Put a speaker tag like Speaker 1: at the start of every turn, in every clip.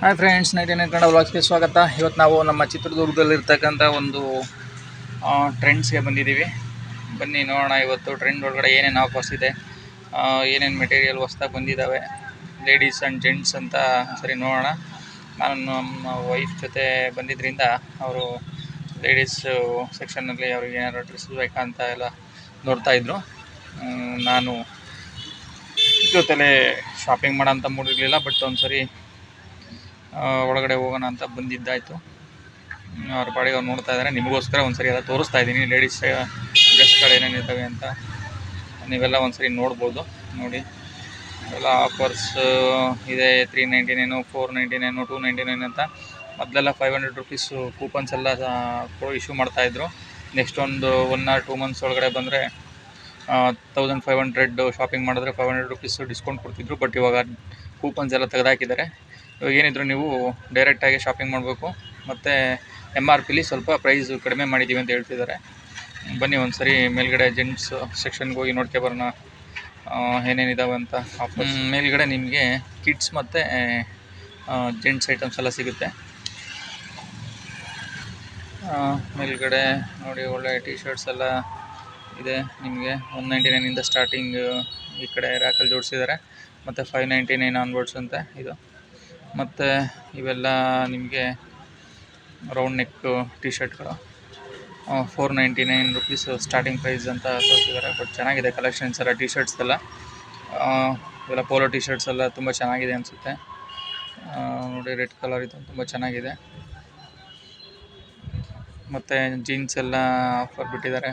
Speaker 1: Hi friends night ಏನೇನು ಕನ್ನಡ ವ್ಲಾಗ್ಸ್ಗೆ ಸ್ವಾಗತ. ಇವತ್ತು ನಾವು ನಮ್ಮ ಚಿತ್ರದುರ್ಗದಲ್ಲಿರ್ತಕ್ಕಂಥ ಒಂದು ಟ್ರೆಂಡ್ಸ್ಗೆ ಬಂದಿದ್ದೀವಿ. ಬನ್ನಿ ನೋಡೋಣ ಇವತ್ತು ಟ್ರೆಂಡ್ ಒಳಗಡೆ ಏನೇನು ಆಫರ್ಸ್ ಇದೆ ಏನೇನು ಮೆಟೀರಿಯಲ್ ಹೊಸ್ದಾಗಿ ಬಂದಿದ್ದಾವೆ ಲೇಡೀಸ್ ಆ್ಯಂಡ್ ಜೆಂಟ್ಸ್ ಅಂತ ಸರಿ ನೋಡೋಣ. ನಾನು ನಮ್ಮ ವೈಫ್ ಜೊತೆ ಬಂದಿದ್ದರಿಂದ ಅವರು ಲೇಡೀಸು ಸೆಕ್ಷನ್ನಲ್ಲಿ ಅವ್ರಿಗೆ ಏನಾದ್ರು ಡ್ರೆಸ್ ಅಂತ ಎಲ್ಲ ನೋಡ್ತಾಯಿದ್ರು ನಾನು ಜೊತೆಲೇ ಶಾಪಿಂಗ್ ಮಾಡೋಂಥ ಮೂಡಿರಲಿಲ್ಲ ಬಟ್ ಒಂದು ಸರಿ ಒಳಗಡೆ ಹೋಗೋಣ ಅಂತ ಬಂದಿದ್ದಾಯಿತು. ಅವ್ರ ಪಾಡಿಗೆ ಅವ್ರು ನೋಡ್ತಾ ಇದ್ದಾರೆ ನಿಮಗೋಸ್ಕರ ಒಂದ್ಸರಿ ಎಲ್ಲ ತೋರಿಸ್ತಾ ಇದ್ದೀನಿ. ಲೇಡೀಸ್ ಡ್ರೆಸ್ಗಳು ಏನೇನಿದ್ದಾವೆ ಅಂತ ನೀವೆಲ್ಲ ಒಂದ್ಸರಿ ನೋಡ್ಬೋದು. ನೋಡಿ. ಎಲ್ಲ ಆಫರ್ಸ್ ಇದೆ. Three ninety nine four ninety nine two ninety nine ಅಂತ. ಮೊದಲೆಲ್ಲ ಫೈವ್ ಹಂಡ್ರೆಡ್ ರುಪೀಸು ಕೂಪನ್ಸ್ ಎಲ್ಲ ಇಶ್ಯೂ ಮಾಡ್ತಾಯಿದ್ರು ನೆಕ್ಸ್ಟ್ ಒಂದು ಒನ್ ಆರ್ ಟೂ ಮಂತ್ಸ್ ಒಳಗಡೆ ಬಂದರೆ ತೌಸಂಡ್ ಫೈವ್ ಹಂಡ್ರೆಡ್ ಶಾಪಿಂಗ್ ಮಾಡಿದ್ರೆ ಫೈವ್ ಹಂಡ್ರೆಡ್ ರುಪೀಸು ಡಿಸ್ಕೌಂಟ್ ಕೊಡ್ತಿದ್ರು. ಬಟ್ ಇವಾಗ ಕೂಪನ್ಸ್ ಎಲ್ಲ ತೆಗೆದಾಕಿದ್ದಾರೆ. ಇವಾಗ ಏನಿದ್ರು ನೀವು ಡೈರೆಕ್ಟಾಗಿ ಶಾಪಿಂಗ್ ಮಾಡಬೇಕು. ಮತ್ತು ಎಂ ಆರ್ ಪಿಲಿ ಸ್ವಲ್ಪ ಪ್ರೈಸ್ ಕಡಿಮೆ ಮಾಡಿದ್ದೀವಿ ಅಂತ ಹೇಳ್ತಿದ್ದಾರೆ. ಬನ್ನಿ ಒಂದು ಸರಿ ಮೇಲ್ಗಡೆ ಜೆಂಟ್ಸ್ ಸೆಕ್ಷನ್ಗೆ ಹೋಗಿ ನೋಡ್ಕೆ ಬರೋಣ. ಏನೇನಿದ್ದಾವೆ ಅಂತ ಮೇಲ್ಗಡೆ ನಿಮಗೆ ಕಿಡ್ಸ್ ಮತ್ತು ಜೆಂಟ್ಸ್ ಐಟಮ್ಸ್ ಎಲ್ಲ ಸಿಗುತ್ತೆ. ಮೇಲ್ಗಡೆ ನೋಡಿ ಒಳ್ಳೆ ಟಿ ಶರ್ಟ್ಸ್ ಎಲ್ಲ ಇದೆ. ನಿಮಗೆ ಒನ್ ನೈಂಟಿ ನೈನಿಂದ ಸ್ಟಾರ್ಟಿಂಗ್ ಈ ಕಡೆ ರ್ಯಾಕಲ್ಲಿ ಜೋಡಿಸಿದ್ದಾರೆ. ಮತ್ತು ಫೈವ್ ನೈಂಟಿ ನೈನ್ ಆನ್ವರ್ಡ್ಸ್ ಅಂತ ಇದು. ಮತ್ತು ಇವೆಲ್ಲ ನಿಮಗೆ ರೌಂಡ್ ನೆಕ್ಕು ಟಿ ಶರ್ಟ್ಗಳು four ninety nine rupees starting price ಅಂತ ತೋರಿಸಿದ್ದಾರೆ. ಬಟ್ ಚೆನ್ನಾಗಿದೆ ಕಲೆಕ್ಷನ್ಸ್ ಎಲ್ಲ ಟಿ ಶರ್ಟ್ಸ್ ಎಲ್ಲ. ಆ, ಇವೆಲ್ಲ ಪೋಲೋ ಟಿ ಶರ್ಟ್ಸ್ ಎಲ್ಲ ತುಂಬ ಚೆನ್ನಾಗಿದೆ ಅನಿಸುತ್ತೆ. ನೋಡಿ ರೆಡ್ ಕಲರ್ ಇದು ತುಂಬ ಚೆನ್ನಾಗಿದೆ. ಮತ್ತು ಜೀನ್ಸ್ ಎಲ್ಲ ಆಫರ್ ಬಿಟ್ಟಿದ್ದಾರೆ.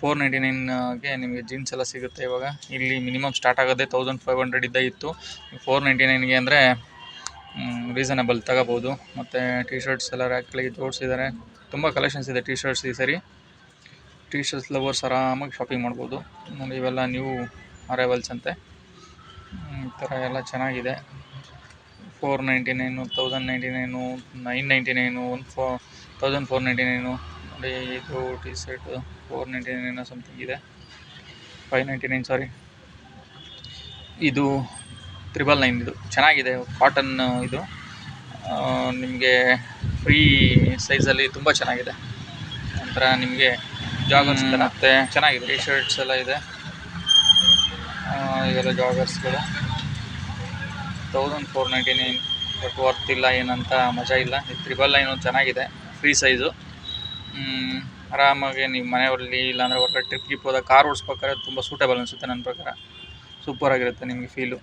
Speaker 1: ಫೋರ್ ನೈಂಟಿ ನೈನ್ಗೆ ನಿಮಗೆ ಜೀನ್ಸ್ ಎಲ್ಲ ಸಿಗುತ್ತೆ ಇವಾಗ. ಇಲ್ಲಿ ಮಿನಿಮಮ್ ಸ್ಟಾರ್ಟ್ ಆಗೋದೇ ತೌಸಂಡ್ ಫೈವ್ ಹಂಡ್ರೆಡಿಂದ ಇತ್ತು. ಫೋರ್ ನೈಂಟಿ ನೈನ್ಗೆ ಅಂದರೆ ರೀಸನಬಲ್ ತಗೋಬೋದು. ಮತ್ತು ಟಿ ಶರ್ಟ್ಸ್ ಎಲ್ಲ ರ್ಯಾಕ್ಗಳಿಗೆ ಜೋಡಿಸಿದ್ದಾರೆ ತುಂಬ ಕಲೆಕ್ಷನ್ಸ್ ಇದೆ ಟಿ ಶರ್ಟ್ಸ್ ಈ ಸರಿ. ಟಿ ಶರ್ಟ್ಸ್ ಲವರ್ಸ್ ಆರಾಮಾಗಿ ಶಾಪಿಂಗ್ ಮಾಡ್ಬೋದು. ನೋಡಿ, ಇವೆಲ್ಲ ನ್ಯೂ ಅರೈವಲ್ಸ್ ಅಂತೆ. ಈ ಥರ ಎಲ್ಲ ಚೆನ್ನಾಗಿದೆ. Four ninety nine thousand ninety nine nine ninety nine one four thousand four ninety nine ನೋಡಿ, ಇದು T shirt four ninety nine something ಇದೆ. ಫೈವ್ ನೈಂಟಿ ನೈನ್ ಸಾರಿ ಇದು ತ್ರಿಬಲ್ ನೈನ್ ಇದು. ಚೆನ್ನಾಗಿದೆ ಕಾಟನ್ ಇದು. ನಿಮಗೆ ಫ್ರೀ ಸೈಜಲ್ಲಿ ತುಂಬ ಚೆನ್ನಾಗಿದೆ. ನಂತರ ನಿಮಗೆ ಜಾಗರ್ಸ್ ಥರ ಮತ್ತು ಚೆನ್ನಾಗಿದೆ. ಟಿ ಶರ್ಟ್ಸ್ ಎಲ್ಲ ಇದೆ. ಇದೆಲ್ಲ ಇವೆಲ್ಲ ಜಾಗರ್ಸ್ಗಳು thousand four ninety nine but worth ಇಲ್ಲ ಏನಂತ ಮಜಾ ಇಲ್ಲ. ತ್ರಿಬಲ್ ನೈನು ಚೆನ್ನಾಗಿದೆ. ಫ್ರೀ ಸೈಜು ಆರಾಮಾಗಿ ನೀವು ಮನೆಯಲ್ಲಿ ಇಲ್ಲಾಂದರೆ ಹೊರಗಡೆ ಟ್ರಿಪ್ ಗಿಪ್ ಹೋದಾಗ ಕಾರ್ ಓಡಿಸ್ಬೇಕಾದ್ರೆ ತುಂಬ ಸೂಟೇಬಲ್ ಅನಿಸುತ್ತೆ ನನ್ನ ಪ್ರಕಾರ. ಸೂಪರಾಗಿರುತ್ತೆ ನಿಮಗೆ ಫೀಲು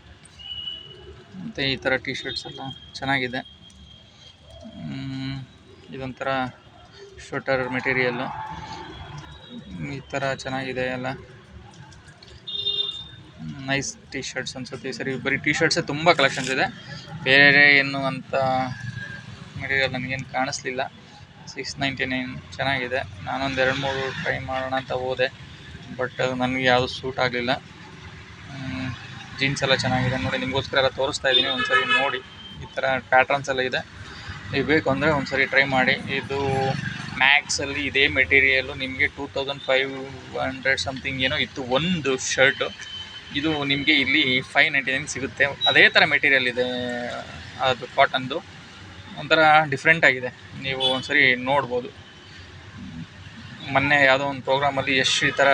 Speaker 1: ಮತ್ತು ಈ ಥರ ಟಿ ಶರ್ಟ್ಸ್ ಎಲ್ಲ ಚೆನ್ನಾಗಿದೆ. ಇದೊಂಥರ ಸ್ವೆಟರ್ ಮೆಟೀರಿಯಲ್ಲು ಈ ಥರ ಚೆನ್ನಾಗಿದೆ ಎಲ್ಲ. ನೈಸ್ ಟಿ ಶರ್ಟ್ಸ್ ಅನ್ಸುತ್ತೆ ಈ ಸರಿ. ಬರೀ ಟಿ ಶರ್ಟ್ಸೇ ತುಂಬ ಕಲೆಕ್ಷನ್ಸ್ ಇದೆ. ಬೇರೆ ಏನು ಅಂತ ಮೆಟೀರಿಯಲ್ ನನಗೇನು ಕಾಣಿಸ್ಲಿಲ್ಲ. ಸಿಕ್ಸ್ ನೈಂಟಿ ನೈನ್ ಚೆನ್ನಾಗಿದೆ. ನಾನೊಂದು ಎರಡು ಮೂರು ಟ್ರೈ ಮಾಡೋಣ ಅಂತ ಹೋದೆ. ಬಟ್ ನನಗೆ ಯಾವುದು ಸೂಟ್ ಆಗಲಿಲ್ಲ. ಜೀನ್ಸ್ ಎಲ್ಲ ಚೆನ್ನಾಗಿದೆ. ನೋಡಿ, ನಿಮಗೋಸ್ಕರ ಎಲ್ಲ ತೋರಿಸ್ತಾ ಇದ್ದೀನಿ. ಒಂದ್ಸರಿ ನೋಡಿ, ಈ ಥರ ಪ್ಯಾಟ್ರನ್ಸ್ ಎಲ್ಲ ಇದೆ. ನೀವು ಬೇಕು ಅಂದರೆ ಒಂದ್ಸರಿ ಟ್ರೈ ಮಾಡಿ. ಇದು ಮ್ಯಾಕ್ಸಲ್ಲಿ ಇದೇ ಮೆಟೀರಿಯಲ್ಲು ನಿಮಗೆ two thousand five hundred something ಏನೋ ಇತ್ತು, ಒಂದು ಶರ್ಟು ಇದು ನಿಮಗೆ ಇಲ್ಲಿ ಫೈವ್ ನೈಂಟಿ ನೈನ್ ಸಿಗುತ್ತೆ. ಅದೇ ಥರ ಮೆಟೀರಿಯಲ್ ಇದೆ, ಅದು ಕಾಟನ್ದು ಒಂಥರ ಡಿಫ್ರೆಂಟ್ ಆಗಿದೆ. ನೀವು ಒಂದ್ಸರಿ ನೋಡ್ಬೋದು. ಮೊನ್ನೆ ಯಾವುದೋ ಒಂದು ಪ್ರೋಗ್ರಾಮಲ್ಲಿ ಯಶ್ ಈ ಥರ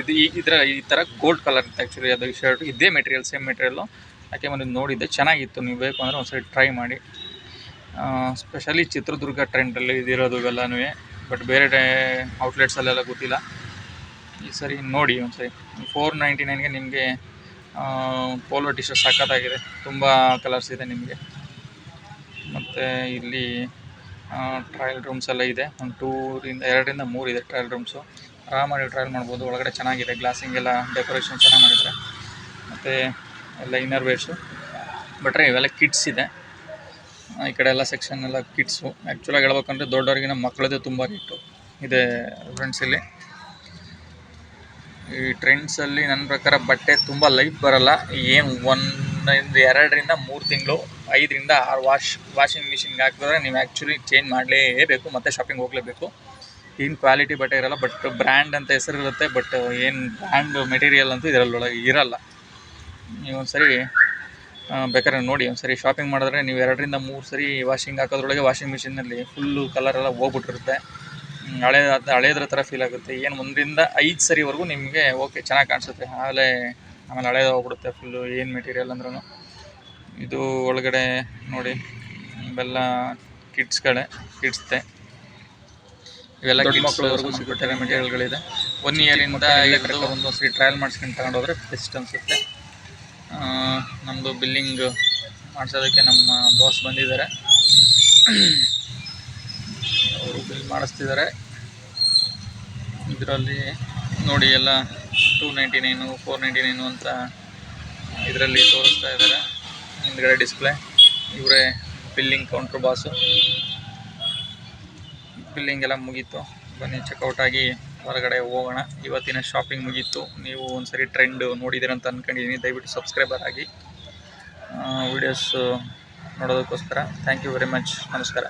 Speaker 1: ಇದು ಈ ಇದರ ಈ ಥರ ಗೋಲ್ಡ್ ಕಲರ್ ಆ್ಯಕ್ಚುಲಿ ಅದು ಶರ್ಟ್ ಇದೇ ಮೆಟೀರಿಯಲ್ ಸೇಮ್ ಮೆಟೀರಿಯಲ್ಲು ಯಾಕೆ ಬಂದು ನೋಡಿದ್ದೆ, ಚೆನ್ನಾಗಿತ್ತು. ನೀವು ಬೇಕು ಅಂದರೆ ಒಂದ್ಸರಿ ಟ್ರೈ ಮಾಡಿ. ಸ್ಪೆಷಲಿ ಚಿತ್ರದುರ್ಗ ಟ್ರೆಂಡಲ್ಲಿ ಇದಿರೋದು ಇವೆಲ್ಲನೂ ಬಟ್ ಬೇರೆ ಡೇ ಔಟ್ಲೆಟ್ಸಲ್ಲೆಲ್ಲ ಗೊತ್ತಿಲ್ಲ. ಈ ಸರಿ ನೋಡಿ ಒಂದ್ಸರಿ. ಫೋರ್ ನೈಂಟಿ ನೈನ್ಗೆ ನಿಮಗೆ ಪೋಲೋ ಟಿ ಶರ್ಟ್ ಸಖತ್ತಾಗಿದೆ. ತುಂಬ ಕಲರ್ಸ್ ಇದೆ ನಿಮಗೆ. ಮತ್ತು ಇಲ್ಲಿ ಟ್ರಯಲ್ ರೂಮ್ಸ್ ಎಲ್ಲ ಇದೆ. ಒಂದು ಟೂರಿಂದ ಎರಡರಿಂದ ಮೂರು ಇದೆ ಟ್ರಯಲ್ ರೂಮ್ಸು ಆರಾಮಾಗಿ ಟ್ರಯಲ್ ಮಾಡ್ಬೋದು. ಒಳಗಡೆ ಚೆನ್ನಾಗಿದೆ. ಗ್ಲಾಸಿಂಗ್ ಎಲ್ಲ ಡೆಕೋರೇಷನ್ ಚೆನ್ನಾಗಿ ಮಾಡಿದ್ದಾರೆ ಮತ್ತು ಎಲ್ಲ ಇನ್ನರ್ ವೇರ್ಸು ಬಟ್ರೆ ಇವೆಲ್ಲ ಕಿಡ್ಸ್ ಇದೆ. ಈ ಕಡೆ ಎಲ್ಲ ಸೆಕ್ಷನ್ ಎಲ್ಲ ಕಿಡ್ಸು ಆ್ಯಕ್ಚುಲಾಗಿ ಹೇಳ್ಬೇಕಂದ್ರೆ ದೊಡ್ಡವ್ರಿಗಿನ ಮಕ್ಕಳದೇ ತುಂಬ ರೇಟು ಇದೆ ಫ್ರೆಂಡ್ಸ್ ಇಲ್ಲಿ. ಈ ಟ್ರೆಂಡ್ಸಲ್ಲಿ ನನ್ನ ಪ್ರಕಾರ ಬಟ್ಟೆ ತುಂಬ ಲೈಫ್ ಬರಲ್ಲ. ಏನು ಒಂದೊಂದು ಎರಡರಿಂದ ಮೂರು ತಿಂಗಳು, ಐದರಿಂದ ಆರು ವಾಶ್ ವಾಷಿಂಗ್ ಮಿಷಿನ್ಗೆ ಹಾಕಿದ್ರೆ ನೀವು ಆ್ಯಕ್ಚುಲಿ ಚೇಂಜ್ ಮಾಡಲೇಬೇಕು, ಮತ್ತು ಶಾಪಿಂಗ್ ಹೋಗಲೇಬೇಕು. ಏನು ಕ್ವಾಲಿಟಿ ಬಟ್ಟೆ ಇರಲ್ಲ ಬಟ್ ಬ್ರ್ಯಾಂಡ್ ಅಂತ ಹೆಸರಿರುತ್ತೆ ಬಟ್ ಏನು ಬ್ರ್ಯಾಂಡ್ ಮೆಟೀರಿಯಲ್ ಅಂತೂ ಇದರಲ್ಲೊಳಗೆ ಇರಲ್ಲ. ನೀವು ಒಂದ್ಸರಿ ಬೇಕಾದ್ರೆ ನೋಡಿ, ಒಂದ್ಸರಿ ಶಾಪಿಂಗ್ ಮಾಡಿದ್ರೆ ನೀವು ಎರಡರಿಂದ ಮೂರು ಸರಿ ವಾಷಿಂಗ್ ಹಾಕೋದ್ರೊಳಗೆ ವಾಷಿಂಗ್ ಮಿಷಿನಲ್ಲಿ ಫುಲ್ಲು ಕಲರ್ ಎಲ್ಲ ಹೋಗ್ಬಿಟ್ಟಿರುತ್ತೆ. ಹಳೆ, ಹಳೇದ್ರ ಥರ ಫೀಲ್ ಆಗುತ್ತೆ. ಏನು ಒಂದರಿಂದ ಐದು ಸರಿವರೆಗೂ ನಿಮಗೆ ಓಕೆ ಚೆನ್ನಾಗಿ ಕಾಣಿಸುತ್ತೆ. ಆಮೇಲೆ ಆಮೇಲೆ ಹಳೇದು ಹೋಗ್ಬಿಡುತ್ತೆ ಫುಲ್ಲು ಏನು ಮೆಟೀರಿಯಲ್ ಅಂದ್ರೂ ಇದು ಒಳಗಡೆ ನೋಡಿ ಇವೆಲ್ಲ ಕಿಡ್ಸ್ಗಳೇ ಕಿಡ್ಸ್ದೆ ಇವೆಲ್ಲ ಕಿಡ್ಸ್ ಮಕ್ಕಳವರೆಗೂ ಸಿಗುತ್ತೆ. ಮೆಟೀರಿಯಲ್ಗಳಿದೆ ಒನ್ ಇಯರಿಂದ ಹಿಡಿದು ಒಂದು ಸರಿ ಟ್ರಯಲ್ ಮಾಡಿಸ್ಕೊಂಡು ತಗೊಂಡೋದ್ರೆ ಬೆಸ್ಟ್ ಅನಿಸುತ್ತೆ. ನಮ್ಮದು ಬಿಲ್ಲಿಂಗ್ ಮಾಡಿಸೋದಕ್ಕೆ ನಮ್ಮ ಬಾಸ್ ಬಂದಿದ್ದಾರೆ. ಅವರು ಬಿಲ್ ಮಾಡಿಸ್ತಿದ್ದಾರೆ. ಇದರಲ್ಲಿ ನೋಡಿ ಎಲ್ಲ two ninety nine four ninety nine ಅಂತ ಇದರಲ್ಲಿ ತೋರಿಸ್ತಾ ಇದ್ದಾರೆ ಹಿಂದ್ಗಡೆ ಡಿಸ್ಪ್ಲೇ ಇವರೇ ಬಿಲ್ಲಿಂಗ್ ಕೌಂಟ್ರ್ ಬಾಸು ಬಿಲ್ಲಿಂಗ್ ಎಲ್ಲ ಮುಗೀತು. ಬನ್ನಿ ಚೆಕ್ಔಟ್ ಆಗಿ ಹೊರಗಡೆ ಹೋಗೋಣ. ಇವತ್ತಿನ ಶಾಪಿಂಗ್ ಮುಗೀತು. ನೀವು ಒಂದ್ಸರಿ ಟ್ರೆಂಡ್ ನೋಡಿದಿರ ಅಂತ ಅಂದ್ಕೊಂಡಿದ್ದೀನಿ ದಯವಿಟ್ಟು ಸಬ್ಸ್ಕ್ರೈಬರ್ ಆಗಿ. ವಿಡಿಯೋಸ್ ನೋಡೋದಕ್ಕೋಸ್ಕರ. ಥ್ಯಾಂಕ್ ಯು ವೆರಿ ಮಚ್ ನಮಸ್ಕಾರ.